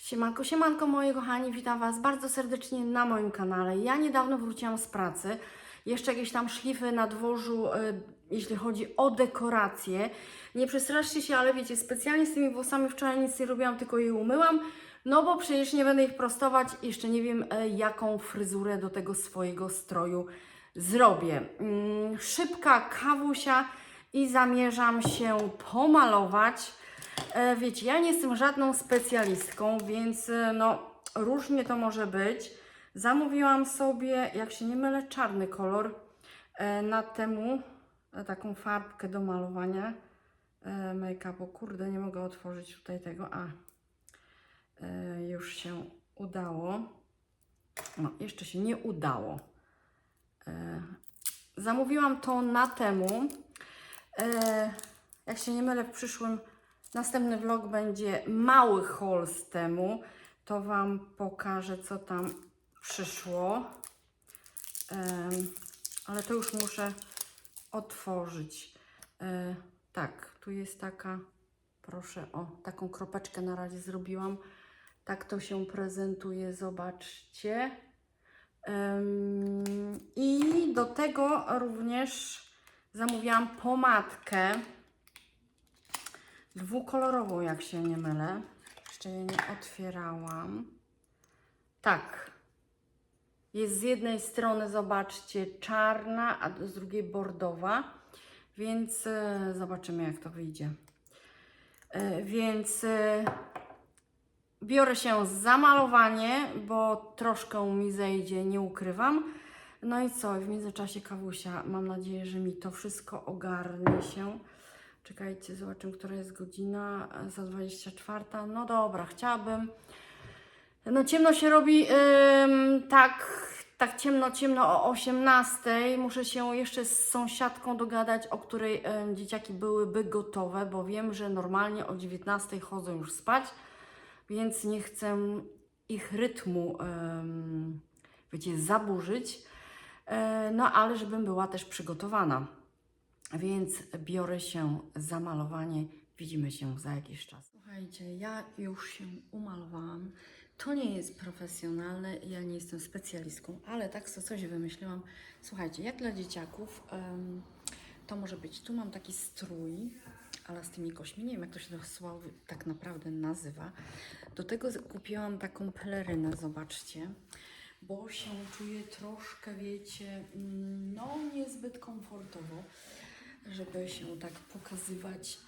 Siemanko, siemanko moi kochani, witam Was bardzo serdecznie na moim kanale. Ja niedawno wróciłam z pracy, jeszcze jakieś tam szlify na dworzu, e, jeśli chodzi o dekoracje. Nie przestraszcie się, ale wiecie, specjalnie z tymi włosami wczoraj nic nie robiłam, tylko je umyłam, no bo przecież nie będę ich prostować, jeszcze nie wiem e, jaką fryzurę do tego swojego stroju zrobię. Mm, szybka kawusia i zamierzam się pomalować. E, Wiecie, ja nie jestem żadną specjalistką, więc e, no różnie to może być. Zamówiłam sobie, jak się nie mylę, czarny kolor e, na temu taką farbkę do malowania make-upu. Kurde, nie mogę otworzyć tutaj tego. A, już się udało. No, jeszcze się nie udało. Zamówiłam to na temu. Jak się nie mylę, w przyszłym następny vlog będzie mały haul z temu. To Wam pokażę, co tam przyszło. Em, ale to już muszę otworzyć. E, tak, tu jest taka, proszę, o, taką kropeczkę na razie zrobiłam. Tak to się prezentuje, zobaczcie. Em, I do tego również zamówiłam pomadkę dwukolorową, jak się nie mylę. Jeszcze jej nie otwierałam. Tak. Jest z jednej strony, zobaczcie, czarna, a z drugiej bordowa. Więc e, zobaczymy, jak to wyjdzie. E, więc e, biorę się za malowanie, bo troszkę mi zejdzie, nie ukrywam. No i co? W międzyczasie kawusia. Mam nadzieję, że mi to wszystko ogarnie się. Czekajcie, zobaczymy, która jest godzina. Za 24. No dobra, chciałabym. No ciemno się robi tak, tak ciemno, ciemno o 18. Muszę się jeszcze z sąsiadką dogadać, o której dzieciaki byłyby gotowe, bo wiem, że normalnie o 19 chodzą już spać, więc nie chcę ich rytmu, wiecie, zaburzyć. E, No ale żebym była też przygotowana. Więc biorę się za malowanie. Widzimy się za jakiś czas. Słuchajcie, ja już się umalowałam. To nie jest profesjonalne, ja nie jestem specjalistką, ale tak sobie coś wymyśliłam. Słuchajcie, jak dla dzieciaków, to może być. Tu mam taki strój, ale z tymi kośmi. Nie wiem, jak to się to tak naprawdę nazywa. Do tego kupiłam taką pelerynę, zobaczcie bo się czuję troszkę, wiecie, mm, no niezbyt komfortowo, żeby się tak pokazywać.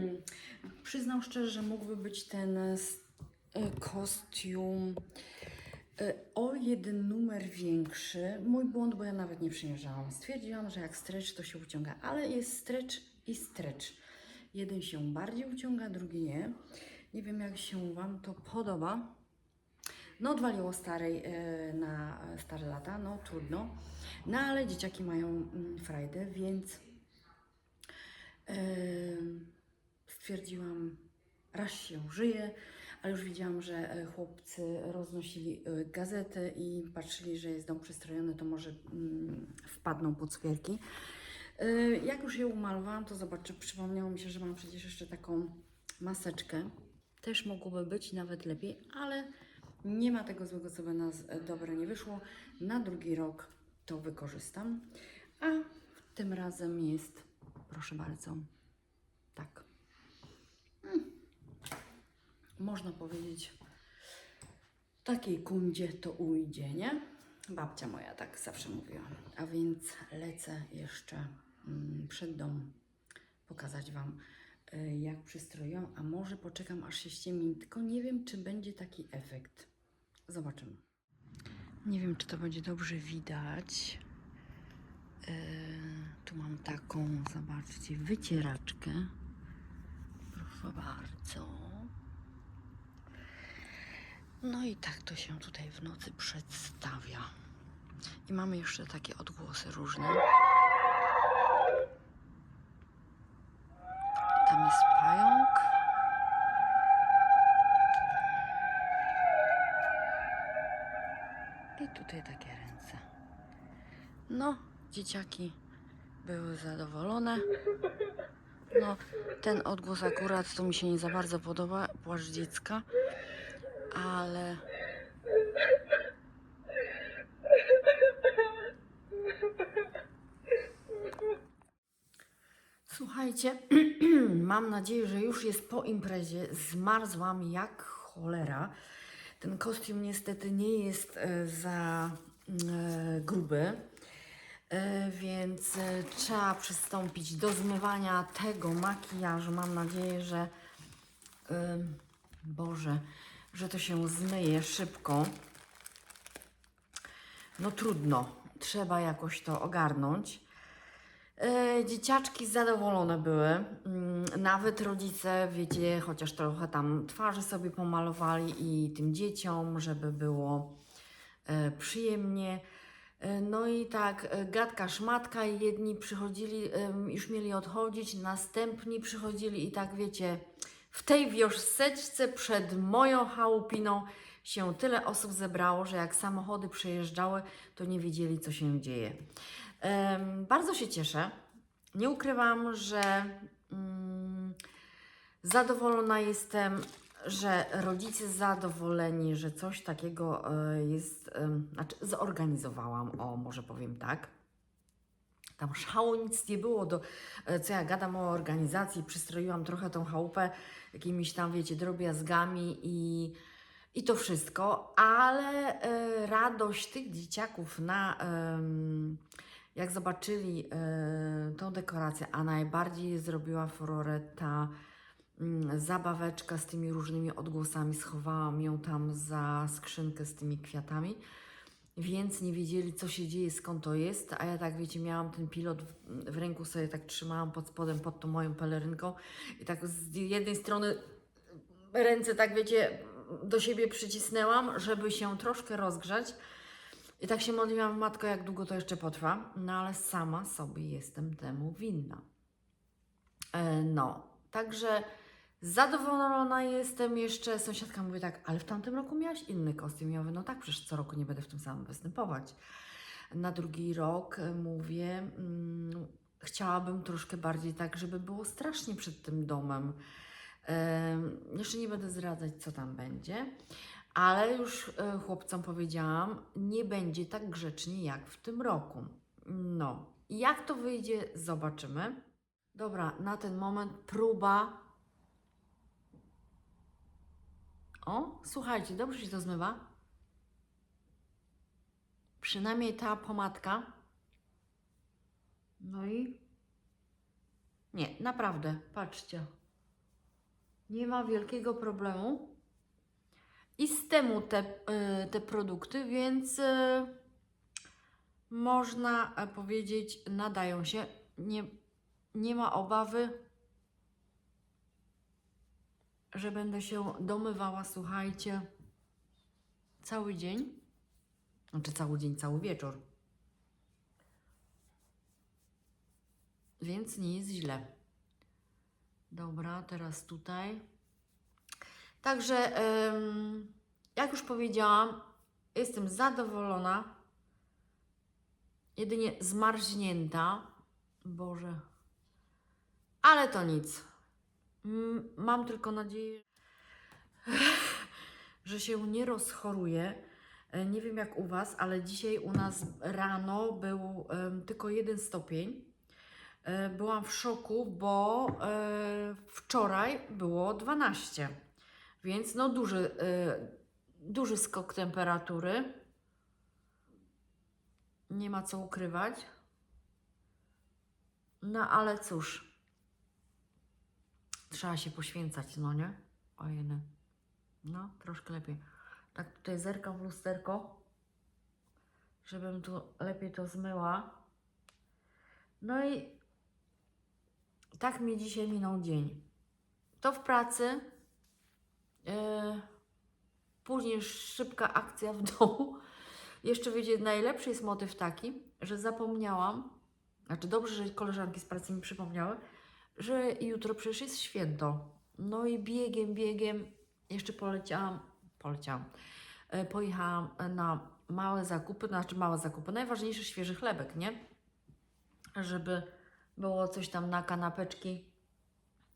Przyznam szczerze, że mógłby być ten s- e, kostium e, o jeden numer większy. Mój błąd, bo ja nawet nie przymierzałam. Stwierdziłam, że jak stretch to się uciąga, ale jest stretch i stretch. Jeden się bardziej uciąga, drugi nie. Nie wiem, jak się Wam to podoba. No, odwaliło starej e, na stare lata, no trudno. No, ale dzieciaki mają mm, frajdę, więc e, stwierdziłam, raz się żyje, ale już widziałam, że e, chłopcy roznosili e, gazety i patrzyli, że jest dom przystrojony, to może mm, wpadną pod skwerki. E, Jak już je umalowałam, to zobaczę, przypomniało mi się, że mam przecież jeszcze taką maseczkę. Też mogłoby być nawet lepiej, ale nie ma tego złego, co by nas dobre nie wyszło. Na drugi rok to wykorzystam. A tym razem jest, proszę bardzo, tak. Mm. Można powiedzieć, takiej kundzie to ujdzie, nie? Babcia moja tak zawsze mówiła. A więc lecę jeszcze mm, przed dom pokazać Wam, y, jak przystroiłam, a może poczekam aż się ściemni, tylko nie wiem, czy będzie taki efekt. Zobaczymy. Nie wiem, czy to będzie dobrze widać. Yy, tu mam taką, zobaczcie, wycieraczkę. Proszę bardzo. No i tak to się tutaj w nocy przedstawia. I mamy jeszcze takie odgłosy różne. Tam jest pająk. I tutaj takie ręce. No, dzieciaki były zadowolone. No, ten odgłos akurat to mi się nie za bardzo podoba, płacz dziecka. ale. Słuchajcie, mam nadzieję, że już jest po imprezie. Zmarzłam jak cholera. Ten kostium niestety nie jest e, za e, gruby, więc e, trzeba przystąpić do zmywania tego makijażu. Mam nadzieję, że Boże, że to się zmyje szybko. No trudno, trzeba jakoś to ogarnąć. E, dzieciaczki zadowolone były. Mm, Nawet rodzice, wiecie, chociaż trochę tam twarze sobie pomalowali i tym dzieciom, żeby było e, przyjemnie. E, No i tak, e, gadka szmatka, jedni przychodzili, już mieli odchodzić, następni przychodzili i tak wiecie, w tej wioseczce przed moją chałupiną się tyle osób zebrało, że jak samochody przejeżdżały, to nie wiedzieli, co się dzieje. Bardzo się cieszę. Nie ukrywam, że mm, zadowolona jestem, że rodzice zadowoleni, że coś takiego e, jest, znaczy zorganizowałam, o może powiem tak. Tam szału nic nie było, do, e, co ja gadam o organizacji, przystroiłam trochę tą chałupę jakimiś tam, wiecie, drobiazgami i, i to wszystko, ale e, radość tych dzieciaków na, em, jak zobaczyli e, tą dekorację, a najbardziej zrobiła furorę ta zabaweczka z tymi różnymi odgłosami, schowałam ją tam za skrzynkę z tymi kwiatami więc nie wiedzieli, co się dzieje, skąd to jest. A ja tak, wiecie, miałam ten pilot w, w ręku, sobie tak trzymałam pod spodem, pod tą moją pelerynką i tak z jednej strony ręce, tak wiecie, do siebie przycisnęłam, żeby się troszkę rozgrzać. I tak się modliłam, matko, jak długo to jeszcze potrwa. No ale sama sobie jestem temu winna. E, No, także zadowolona jestem jeszcze. Sąsiadka mówi tak, ale w tamtym roku miałaś inny kostium. Ja mówię, no tak, przecież co roku nie będę w tym samym występować. Na drugi rok e, mówię, mm, chciałabym troszkę bardziej tak, żeby było strasznie przed tym domem. Em, jeszcze nie będę zdradzać, co tam będzie, ale już e, chłopcom powiedziałam, nie będzie tak grzecznie jak w tym roku. No, jak to wyjdzie, zobaczymy. Dobra, na ten moment próba. O, słuchajcie, dobrze się to zmywa. Przynajmniej ta pomadka. No i. Nie, naprawdę, patrzcie. Nie ma wielkiego problemu. I z temu te, y, te produkty, więc y, można e, powiedzieć, nadają się. Nie, nie ma obawy, że będę się domywała, słuchajcie, cały dzień. Znaczy cały dzień, cały wieczór. Więc nie jest źle. Dobra, teraz tutaj. Także, jak już powiedziałam, jestem zadowolona. Jedynie zmarznięta. Boże. Ale to nic. Mam tylko nadzieję, że się nie rozchoruję. E, Nie wiem jak u Was, ale dzisiaj u nas rano był tylko jeden stopień. E, Byłam w szoku, bo e, wczoraj było 12, więc no duży, e, duży skok temperatury. Nie ma co ukrywać. No ale cóż, trzeba się poświęcać, no nie? Ojej. No, troszkę lepiej. Tak tutaj zerkam w lusterko, żebym tu lepiej to zmyła. No i tak mi dzisiaj minął dzień. To w pracy. Yy, później szybka akcja w domu. Jeszcze wiecie, najlepszy jest motyw taki, że zapomniałam, znaczy dobrze, że koleżanki z pracy mi przypomniały, że jutro przecież jest święto. No i biegiem, biegiem jeszcze poleciałam, poleciałam, e, pojechałam na małe zakupy, znaczy małe zakupy, najważniejszy świeży chlebek, nie? Żeby było coś tam na kanapeczki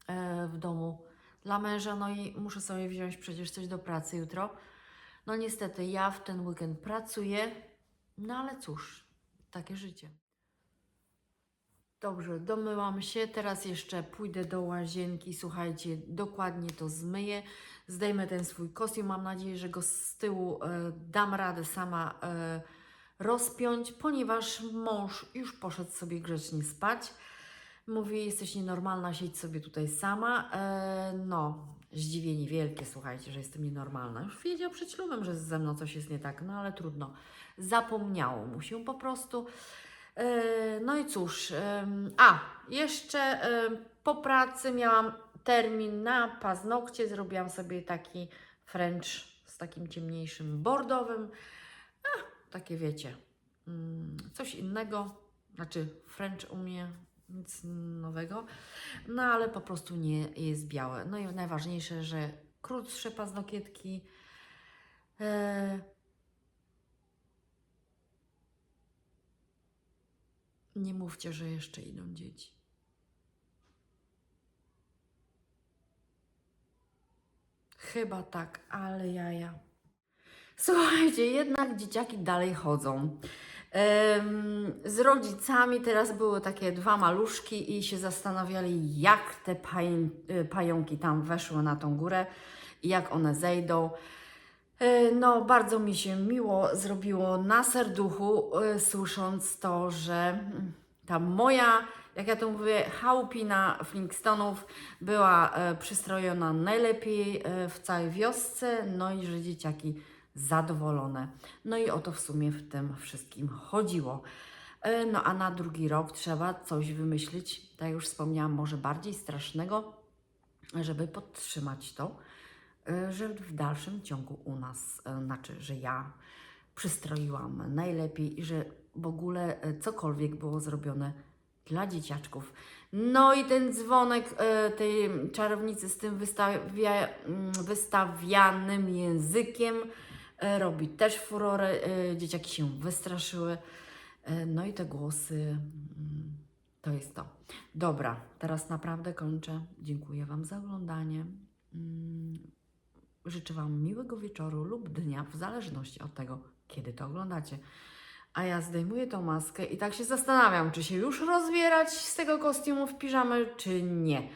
e, w domu dla męża, no i muszę sobie wziąć przecież coś do pracy jutro. No niestety, ja w ten weekend pracuję, no ale cóż, takie życie. Dobrze, domyłam się, teraz jeszcze pójdę do łazienki, słuchajcie, dokładnie to zmyję, zdejmę ten swój kostium, mam nadzieję, że go z tyłu e, dam radę sama e, rozpiąć, ponieważ mąż już poszedł sobie grzecznie spać. Mówi, jesteś nienormalna, siedź sobie tutaj sama. E, no, zdziwienie wielkie, słuchajcie, że jestem nienormalna. Już wiedział przed ślubem, że ze mną coś jest nie tak, no ale trudno. Zapomniało mu się po prostu. E, no i cóż, em, a jeszcze em, po pracy miałam termin na paznokcie, zrobiłam sobie taki French z takim ciemniejszym bordowym. A, takie wiecie, mm, coś innego, znaczy French u mnie nic nowego, no ale po prostu nie jest białe. No i najważniejsze, że krótsze paznokietki. Nie mówcie, że jeszcze idą dzieci. Chyba tak, ale jaja. Słuchajcie, jednak dzieciaki dalej chodzą. Z rodzicami teraz były takie dwa maluszki i się zastanawiali, jak te y, pająki tam weszły na tą górę i jak one zejdą. E, No, bardzo mi się miło zrobiło na serduchu, e, słysząc to, że mm, ta moja, jak ja to mówię, chałupina Flinkstonów była e, przystrojona najlepiej w całej wiosce, no i że dzieciaki zadowolone. No i o to w sumie w tym wszystkim chodziło. No a na drugi rok trzeba coś wymyślić, tak już wspomniałam, może bardziej strasznego, żeby podtrzymać to, że w dalszym ciągu u nas, e, znaczy, że ja przystroiłam najlepiej i że w ogóle e, cokolwiek było zrobione dla dzieciaczków. No i ten dzwonek tej czarownicy z tym wystawia, mm, wystawianym językiem robi też furorę. Dzieciaki się wystraszyły. No i te głosy, mm, to jest to. Dobra, teraz naprawdę kończę. Dziękuję Wam za oglądanie. Życzę Wam miłego wieczoru lub dnia, w zależności od tego, kiedy to oglądacie. A ja zdejmuję tą maskę i tak się zastanawiam, czy się już rozbierać z tego kostiumu w piżamę, czy nie.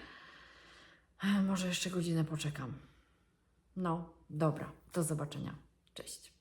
Może jeszcze godzinę poczekam. No, dobra, do zobaczenia. Cześć.